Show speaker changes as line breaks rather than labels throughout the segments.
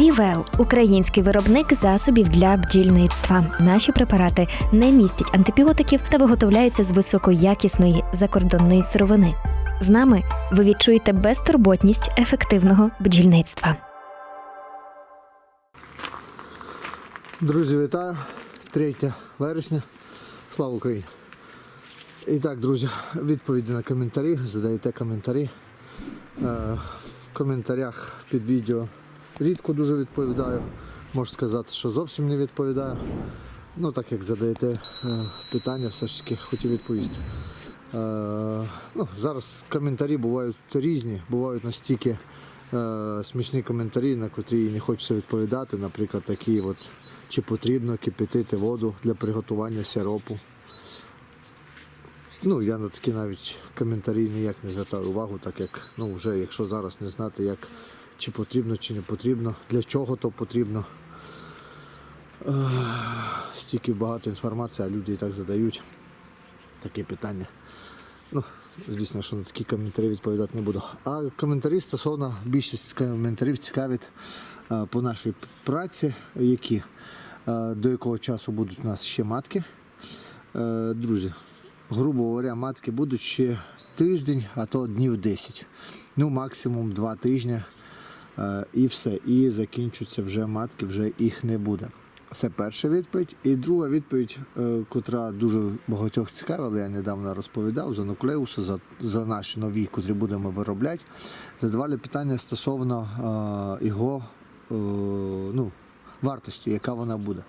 Півел український виробник засобів для бджільництва. Наші препарати не містять антибіотиків та виготовляються з високоякісної закордонної сировини. З нами ви відчуєте безтурботність ефективного бджільництва.
Друзі, вітаю! 3 вересня. Слава Україні! І так, друзі, відповіді на коментарі. Задаєте коментарі. Е, В коментарях під відео рідко дуже відповідаю. Можу сказати, що зовсім не відповідаю. Ну, так як задаєте е, питання, все ж таки хотів відповісти. Е, ну, зараз коментарі бувають різні, бувають настільки е, смішні коментарі, на котрі не хочеться відповідати. Наприклад, такі от, чи потрібно кипятити воду для приготування сиропу. Ну, я на такі навіть коментарі ніяк не звертаю увагу, так як ну, вже якщо зараз не знати, як, чи потрібно, чи не потрібно, для чого то потрібно. Стільки багато інформації, а люди і так задають такі питання. Ну, звісно, що на такі коментарі відповідати не буду. А коментарі стосовно більшість коментарів цікавить е, по нашій праці, які е, до якого часу будуть у нас ще матки. Е, Друзі, грубо говоря, матки будуть ще тиждень, а то днів 10. Ну, максимум 2 тижні. Е, І все. І закінчуться вже матки, вже їх не буде. Це перша відповідь. І друга відповідь, е, котра дуже багатьох цікавила, я недавно розповідав за нуклеуси, за, за наші нові, котрі будемо виробляти. Задавали питання стосовно е, його ну, вартості, яка вона буде.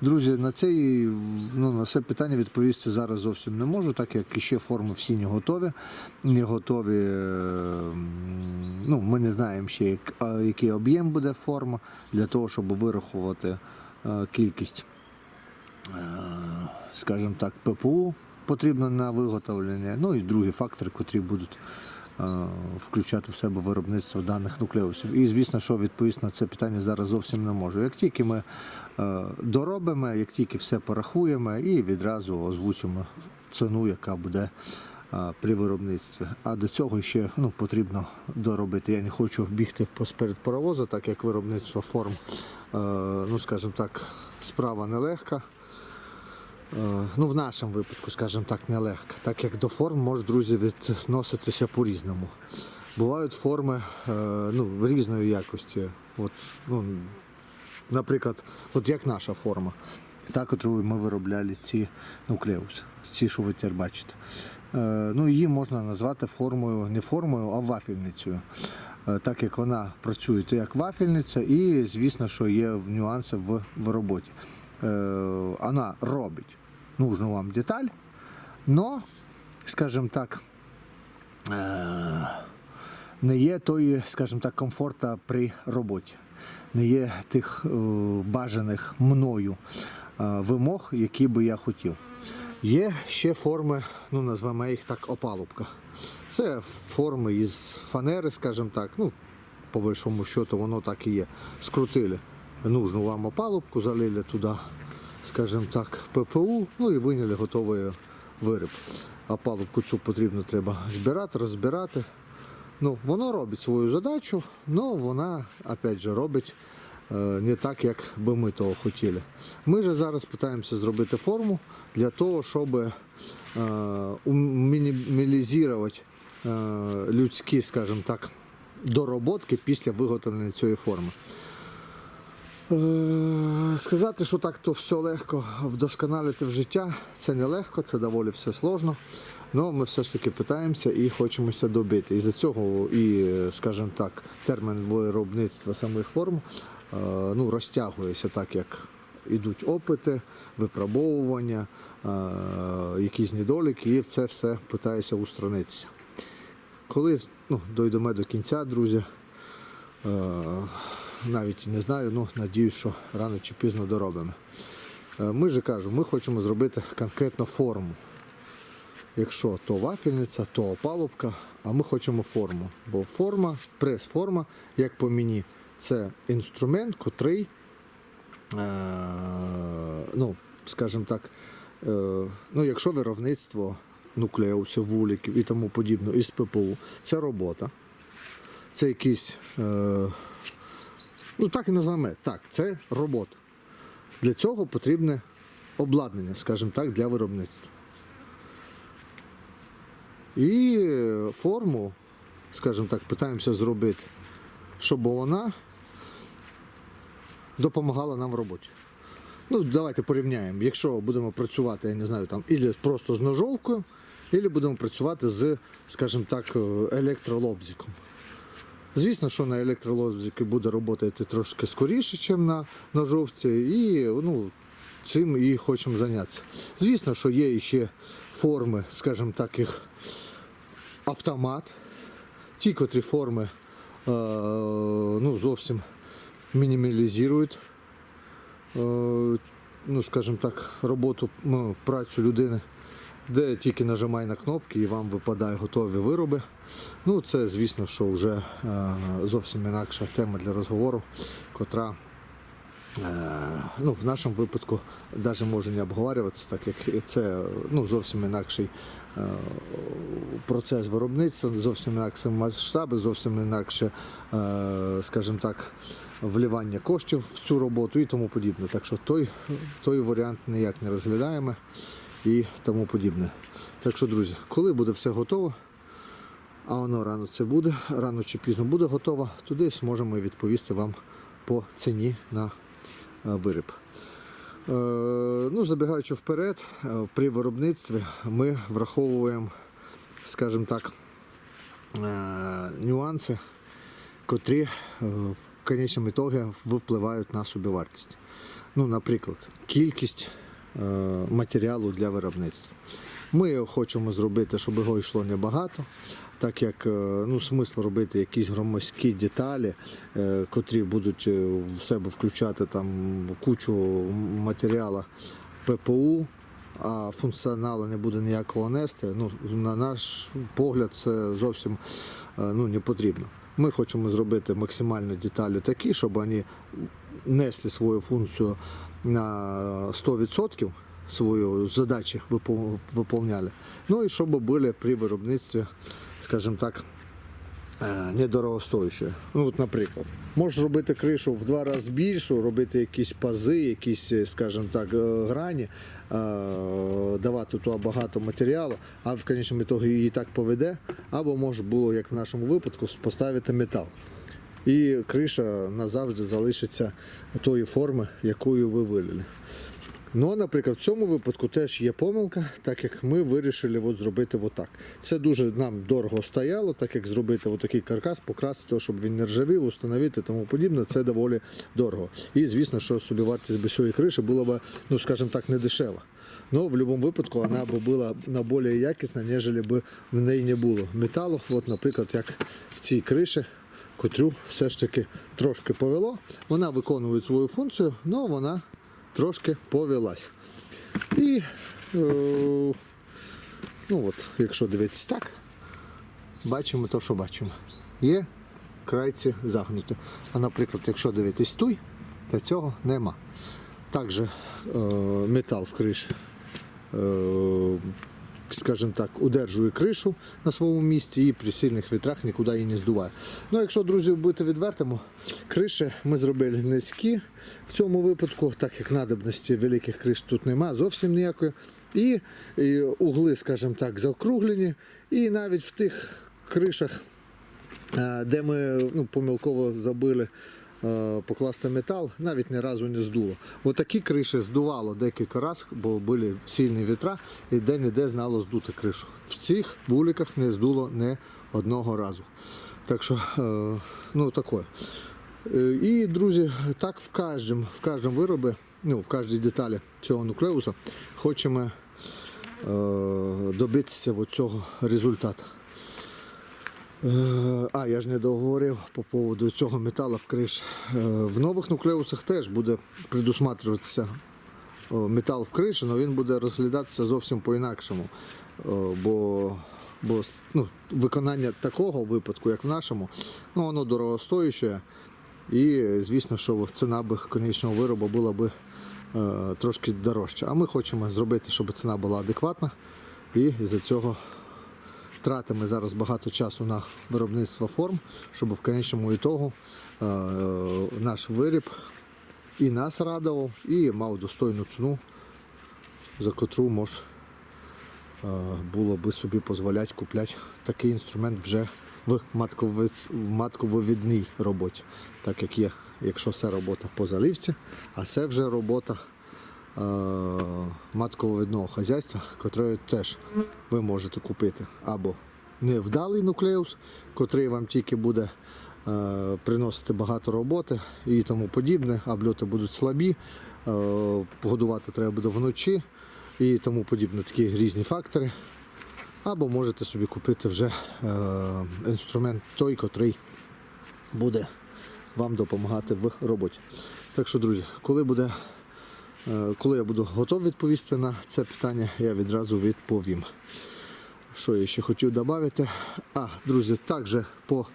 Друзі, на це, ну, на це питання відповісти зараз зовсім не можу, так як ще форми всі не готові. Не готові. е, Ну, ми не знаємо ще, як- який об'єм буде форма для того, щоб вирахувати е, кількість, е, скажімо так, ППУ потрібно на виготовлення. Ну і другі фактори, котрі будуть включати в себе виробництво даних нуклеусів. І звісно, що відповісти на це питання зараз зовсім не можу. Як тільки ми е, доробимо, як тільки все порахуємо і відразу озвучимо ціну, яка буде е, при виробництві. А до цього ще ну, потрібно доробити. Я не хочу бігти посеред паровозу, так як виробництво форм, е, ну скажімо так, справа нелегка. Е, Ну, в нашому випадку, скажімо так, нелегка, так як до форм може, друзі, відноситися по-різному. Бувають форми е, ну, різної якості. От, ну, наприклад, от як наша форма, та, яку ми виробляли ці нуклеуси, ці, що ви тепер бачите. Е, Ну, її можна назвати формою, не формою, а вафельницею. Так як вона працює як вафельниця, і звісно, що є нюанси в, в роботі. Е, Вона робить нужну вам деталь, но, скажімо так, е, не є тої, скажімо так, комфорта при роботі. Не є тих е, бажаних мною вимог, які би я хотів. Є ще форми, ну назвемо їх так, опалубка. Це форми із фанери, скажімо так. Ну, по большому счету, воно так і є. Скрутили нужну вам опалубку, залили туди, скажімо так, ППУ, ну і виняли готовий виріб. Опалубку цю потрібно треба збирати, розбирати. Ну, воно робить свою задачу, але вона, опять же, робить е, не так, як би ми того хотіли. Ми же зараз намагаємося зробити форму для того, щоб е, мінімалізувати е, людські, скажімо так, дороботки після виготовлення цієї форми. Е, Сказати, що так то все легко вдосконалити в життя, це не легко, це доволі все сложно. Але ми все ж таки питаємося і хочемося добити. І за цього, і, скажімо так, термін виробництва самих форм е, ну, розтягується так, як йдуть опити, випробовування, е, якісь недоліки, і це все питається устранитися. Коли ну, дійдемо до кінця, друзі, навіть не знаю, ну надіюсь, що рано чи пізно доробимо. Е, Ми же кажу, ми хочемо зробити конкретно форму. Якщо то вафельниця, то опалубка, а ми хочемо форму. Бо форма, прес-форма, як по мені, це інструмент, котрий, е, ну, скажімо так, е, ну, якщо виробництво нуклеусів, вуликів і тому подібне із ППУ, це робота, це якісь е, Ну так і називаємо. Так, це робота. Для цього потрібне обладнання, скажімо так, для виробництва. І е, форму, скажімо так, питаємося зробити, щоб вона допомагала нам в роботі. Ну, давайте порівняємо. Якщо будемо працювати, я не знаю, там, ілі просто з ножовкою, ілі будемо працювати з, скажімо так, е, електролобзиком. Звісно, що на електролобзику буде працювати трошки скоріше, ніж на ножовці, і ну, цим і хочемо зайнятися. Звісно, що є ще форми, скажімо так, їх автомат. Ті, котрі форми е, ну, зовсім мінімалізують, е, ну, скажімо так, роботу, ну, працю людини, де тільки нажимай на кнопки і вам випадають готові вироби. Ну, це, звісно, що вже е, зовсім інакша тема для розговору, котра Е, ну, в нашому випадку навіть може не обговорюватися, так як це ну, зовсім інакший е, процес виробництва, зовсім інакші масштаби, зовсім інакше, скажімо так, вливання коштів в цю роботу і тому подібне. Так що той, той варіант ніяк не розглядаємо і тому подібне. Так що, друзі, коли буде все готово, а воно рано це буде, рано чи пізно буде готово, туди зможемо відповісти вам по ціні на е, виріб. Е, Ну, забігаючи вперед, е, при виробництві ми враховуємо, скажімо так, нюанси, котрі в конечному ітогі впливають на собівартість. Ну, наприклад, кількість матеріалу для виробництва. Ми хочемо зробити, щоб його йшло небагато, так як е, ну, смисл робити якісь громоздкі деталі, е, котрі будуть е, в себе включати там кучу матеріалу ППУ, а функціоналу не буде ніякого нести. Ну, на наш погляд, це зовсім е, ну, не потрібно. Ми хочемо зробити максимально деталі такі, щоб вони несли свою функцію на 100%, свою задачу виповняли. Ну і щоб були при виробництві, скажімо так, е, недорогостоящі. Ну, от, наприклад, можеш робити кришу в два рази більшу, робити якісь пази, якісь, е, скажімо так, е, грані, давати туди багато матеріалу, а в конечному ітогі її так поведе, або може було, як в нашому випадку, поставити метал. І криша назавжди залишиться тої форми, якою ви вилили. Ну, а, наприклад, в цьому випадку теж є помилка, так як ми вирішили от зробити отак. Це дуже нам дорого стояло, так як зробити отакий каркас, покрасити, щоб він не ржавів, установити і тому подібне, це доволі дорого. І звісно, що собівартість без цієї криші була б, ну скажімо так, не дешева. Ну, в будь-якому випадку вона б була на більш якісна, ніж в неї не було металу. От, наприклад, як в цій криші, котру все ж таки трошки повело. Вона виконує свою функцію, але вона трошки повелась. І е, ну от, якщо дивитися так, бачимо те, що бачимо. Є крайці загнуті. А наприклад, якщо дивитись туй, то цього нема. Також е, метал в криші, е, скажімо так, удержує кришу на своєму місці і при сильних вітрах нікуди її не здуває. Ну, якщо, друзі, бути відвертими, криші ми зробили низькі в цьому випадку, так як надобності великих криш тут нема зовсім ніякої. І, і угли, скажімо так, заокруглені. І навіть в тих кришах, е, де ми ну, помилково забили покласти метал, навіть ні разу не здуло. Отакі криші здувало декілька разів, бо були сильні вітра, і де-не-де знало здути кришу. В цих вуликах не здуло ні одного разу. Так що, е, ну таке. Е, І, друзі, так в кожному, в кожному виробі, ну, в кожній деталі цього нуклеуса хочемо е, добитися цього результату. Е, А, я ж не договорив по поводу цього металу в криш. Е, В нових нуклеусах теж буде предусматриватися е, метал в криші, але він буде розглядатися зовсім по-інакшому. Бо, бо ну, виконання такого випадку, як в нашому, ну, воно дорогостояще. І звісно, що ціна б конечного виробу була б трошки дорожча. А ми хочемо зробити, щоб ціна була адекватна. І з-за цього тратимо зараз багато часу на виробництво форм, щоб в конечному ітогу е, наш виріб і нас радував, і мав достойну ціну, за котру мож е, було би собі дозволяти купляти такий інструмент вже в маткововідній роботі. Так як є, якщо це робота по заливці, а це вже робота е, маткововідного хазяйства, котрою теж ви можете купити або невдалий нуклеус, котрий вам тільки буде е, приносити багато роботи і тому подібне, а будуть слабі, е, годувати треба буде вночі і тому подібне. Такі різні фактори. Або можете собі купити вже е, інструмент той, котрий буде вам допомагати в роботі. Так що, друзі, коли буде, е, коли я буду готовий відповісти на це питання, я відразу відповім. Що я ще хотів додати? А, друзі, також по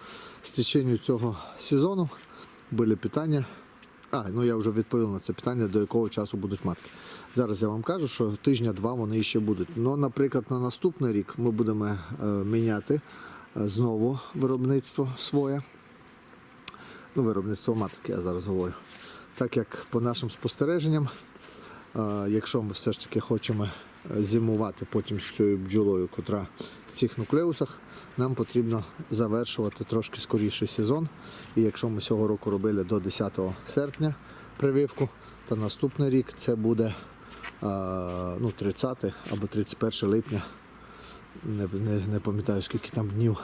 стеченню цього сезону були питання. А, ну я вже відповів на це питання, до якого часу будуть матки. Зараз я вам кажу, що тижня-два вони ще будуть. Ну, наприклад, на наступний рік ми будемо е, міняти е, знову виробництво своє. Ну, виробництво маток, я зараз говорю. Так як по нашим спостереженням, якщо ми все ж таки хочемо е, зимувати потім з цією бджолою, котра в цих нуклеусах, нам потрібно завершувати трошки скоріший сезон. І якщо ми цього року робили до 10 серпня прививку, то наступний рік це буде ну, 30 або 31 липня. Не, не, не пам'ятаю скільки там днів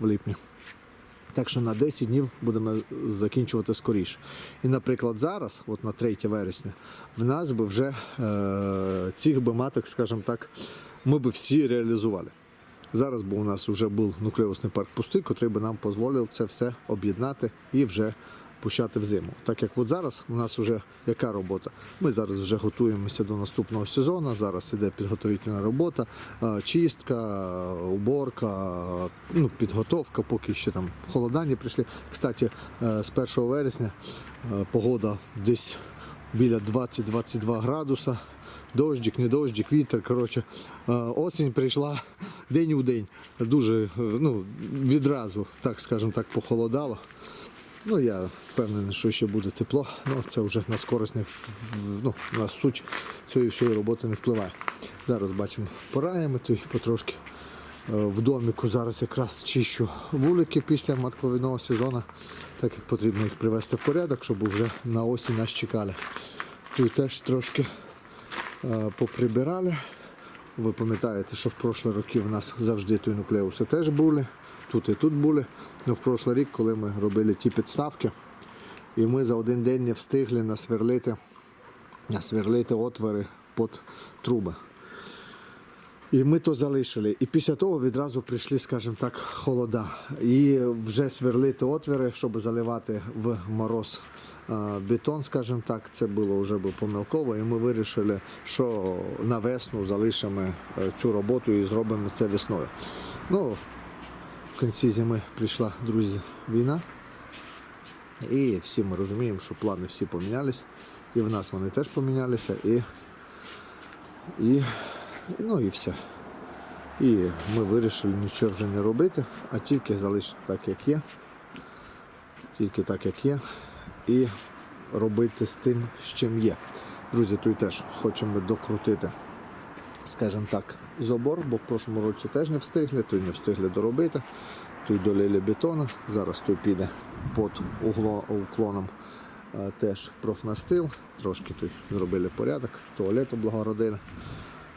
в липні. Так що на 10 днів будемо закінчувати скоріше. І, наприклад, зараз, от на 3 вересня, в нас би вже е, цих би маток, скажімо так, ми би всі реалізували. Зараз би у нас вже був нуклеусний парк пустий, який би нам дозволив це все об'єднати і вже пущати в зиму. Так як от зараз у нас вже яка робота? Ми зараз вже готуємося до наступного сезону. Зараз іде підготовительна робота, чистка, уборка, ну, підготовка, поки ще там холода не прийшли. Кстати, е, з 1 вересня е, погода десь біля 20-22 градуса. Дождик, не дождик, вітер. Коротше, е, осінь прийшла день у день. Дуже ну, відразу, так скажемо так, похолодало. Ну, я впевнений, що ще буде тепло, ну це вже на скорость не ну, на суть цієї всієї роботи не впливає. Зараз бачимо, пораємо то й потрошки. Е, В доміку зараз якраз чищу вулики після матковидного сезону, так як потрібно їх привести в порядок, щоб вже на осінь нас чекали. Тут теж трошки е, поприбирали. Ви пам'ятаєте, що в прошлі роки в нас завжди той нуклеуси теж були, тут і тут були. Ну, в прошлий рік, коли ми робили ті підставки, і ми за один день не встигли насверлити, насверлити отвори під труби. І ми то залишили. І після того відразу прийшли, скажімо так, холода. І вже сверлити отвори, щоб заливати в мороз е, бетон, скажімо так, це було вже помилково. І ми вирішили, що на весну залишимо е, цю роботу і зробимо це весною. Ну, кінці зими прийшла, друзі, війна. І всі ми розуміємо, що плани всі помінялись. І в нас вони теж помінялися. І, і, ну і все. І ми вирішили нічого вже не робити, а тільки залишити так, як є. Тільки так, як є. І робити з тим, з чим є. Друзі, тут теж хочемо докрутити, скажімо так, забор, бо в прошлому році теж не встигли, то й не встигли доробити. Тут долили бетону, зараз тут піде під угло, уклоном е, теж профнастил, трошки тут зробили порядок, туалет облагородили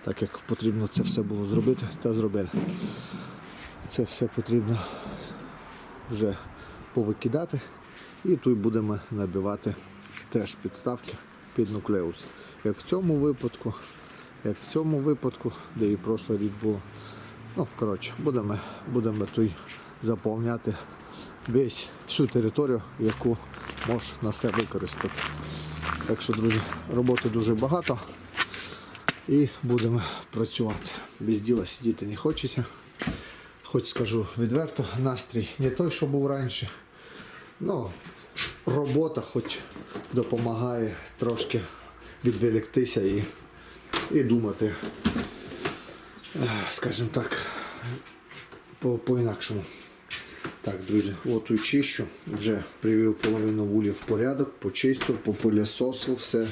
так як потрібно це все було зробити, та зробили. Це все потрібно вже повикидати. І тут будемо набивати теж підставки під нуклеус. Як в цьому випадку, як в цьому випадку, де і прошлий рік було. Ну, коротше, будемо, будемо тут заповняти весь всю територію, яку можеш на себе використати. Так що, друзі, роботи дуже багато і будемо працювати. Без діла сидіти не хочеться. Хоч скажу відверто, настрій не той, що був раніше. Ну, робота хоч допомагає трошки відволіктися і, і думати, е, скажімо так, по- по-інакшому. Так, друзі, от і чищу. Вже привів половину вулі в порядок, почистив, попилісосив, все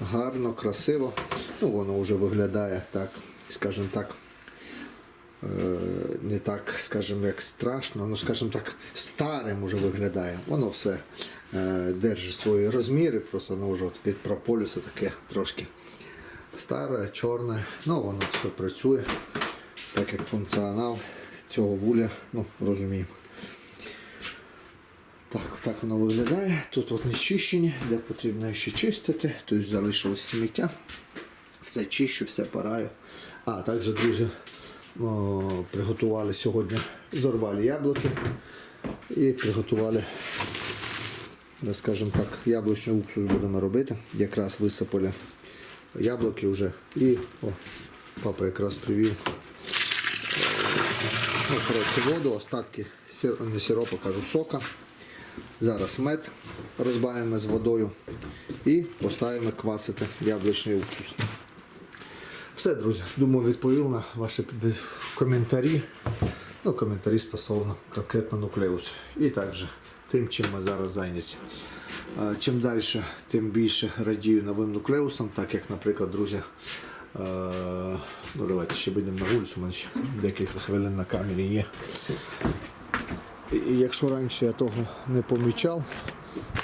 гарно, красиво. Ну, воно вже виглядає так, скажімо так, е, не так, скажімо, як страшно, ну, скажімо так, старим уже виглядає. Воно все е, держить свої розміри, просто воно вже від прополісу таке трошки старе, чорне. Ну, воно все працює, так як функціонал цього вуля, ну, розуміємо. Так, так воно виглядає. Тут от не чищені, де потрібно ще чистити. Тут залишилось сміття. Все чищу, все параю. А також, друзі, о, приготували сьогодні, зорвали яблуки і приготували, скажімо так, яблучний уксус будемо робити. Якраз висипали яблуки вже. І о, папа якраз привів ну, коротше, воду, остатки сир, не сиропу, кажу, сока. Зараз мед розбавимо з водою і поставимо квасити яблучний уксус. Все, друзі, думаю, відповів на ваші коментарі. Ну, коментарі стосовно конкретно нуклеусів. І також тим, чим ми зараз зайняті. Чим далі, тим більше радію новим нуклеусам, так як, наприклад, друзі, ну давайте ще вийдемо на вулицю, у мене ще декілька хвилин на камері є. І якщо раніше я того не помічав,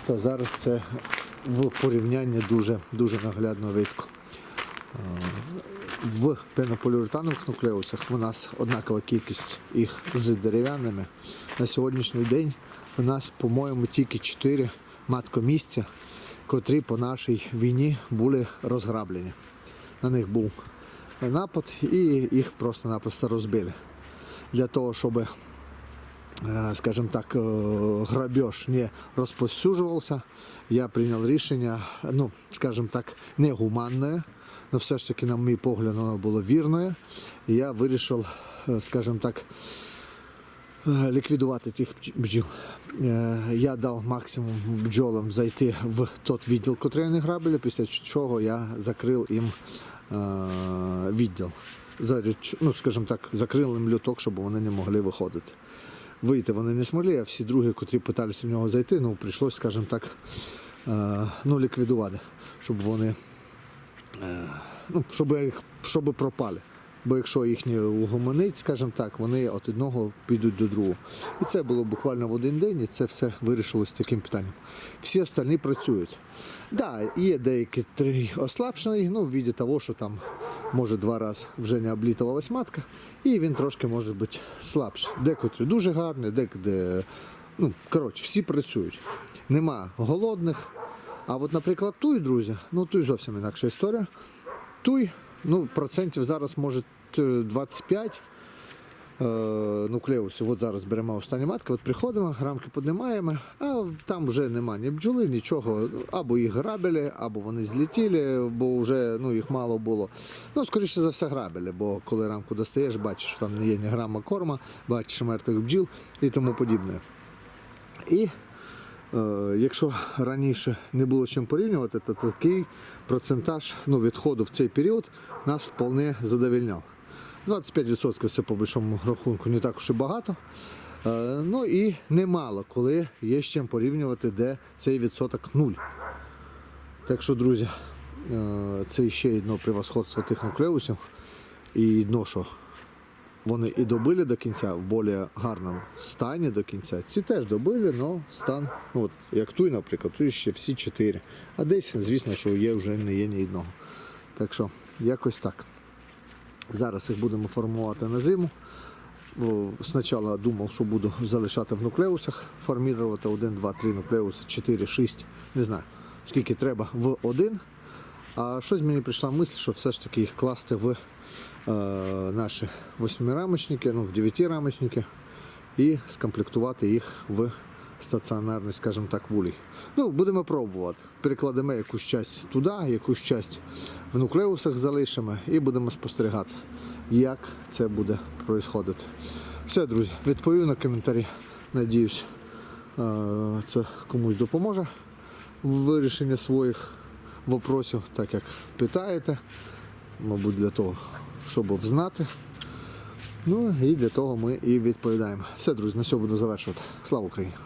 то зараз це в порівнянні дуже, дуже наглядно видко. В пенополіуретанових нуклеусах у нас однакова кількість їх з дерев'яними. На сьогоднішній день у нас, по-моєму, тільки 4 маткомісця, котрі по нашій війні були розграблені. На них був напад і їх просто-напросто розбили. Для того, щоб е, скажем так, е, грабеж не розповсюджувався, я прийняв рішення, ну, скажем так, негуманне, але все ж таки, на мій погляд, воно було вірне. Я вирішив, е, скажем так, ліквідувати тих бдж- бджіл. Е, Я дав максимум бджолам зайти в той відділ, який вони грабили, після чого я закрив їм е, відділ. Ну, скажімо так, закрив їм люток, щоб вони не могли виходити. Вийти вони не змогли, а всі другі, котрі питалися в нього зайти, ну прийшлось, скажімо так, е, ну, ліквідувати, щоб вони е, ну, щоб, їх, щоб пропали. Бо якщо їх не угомонить, скажімо так, вони від одного підуть до другого. І це було буквально в один день, і це все вирішилось таким питанням. Всі остальні працюють. Так, да, є деякі три ослабшені, ну, в віді того, що там може два рази вже не облітувалась матка, і він трошки може бути слабший. Декотрі дуже гарний, декуди, ну, коротше, всі працюють. Нема голодних. А от, наприклад, туй, друзі, ну туй зовсім інакша історія. Туй, ну, процентів зараз може е, 25 е, нуклеусів. От зараз беремо останні матки, от приходимо, рамки піднімаємо, а там вже нема ні бджоли, нічого. Або їх грабили, або вони злетіли, бо вже ну, їх мало було. Ну, скоріше за все, грабили, бо коли рамку достаєш, бачиш, що там не є ні грама корма, бачиш мертвих бджіл і тому подібне. І Якщо раніше не було чим порівнювати, то такий процентаж ну, відходу в цей період нас вполне задовільняв. 25% це по большому рахунку не так уж і багато. Е, Ну і немало, коли є з чим порівнювати, де цей відсоток нуль. Так що, друзі, е, це ще одне превосходство тих нуклеусів. І одно, що вони і добили до кінця в більш гарному стані до кінця. Ці теж добили, але стан, ну от як той, наприклад, тут ще всі чотири. А десь, звісно, що є вже не є ні одного. Так що, якось так. Зараз їх будемо формувати на зиму. Спочатку думав, що буду залишати в нуклеусах, формувати 1, 2, 3 нуклеуси, 4, 6, не знаю, скільки треба в один. А щось мені прийшла мисль, що все ж таки їх класти в е, наші восьмирамочники, ну, в дев'ятирамочники і скомплектувати їх в стаціонарний, скажімо так, вулій. Ну, будемо пробувати. Перекладемо якусь часть туди, якусь часть в нуклеусах залишимо і будемо спостерігати, як це буде відбуватися. Все, друзі, відповів на коментарі. Надіюсь, е, це комусь допоможе в вирішенні своїх вопросів, так як питаєте, мабуть, для того, щоб взнати. Ну і для того ми і відповідаємо. Все, друзі, на цьому буду завершувати. Слава Україні!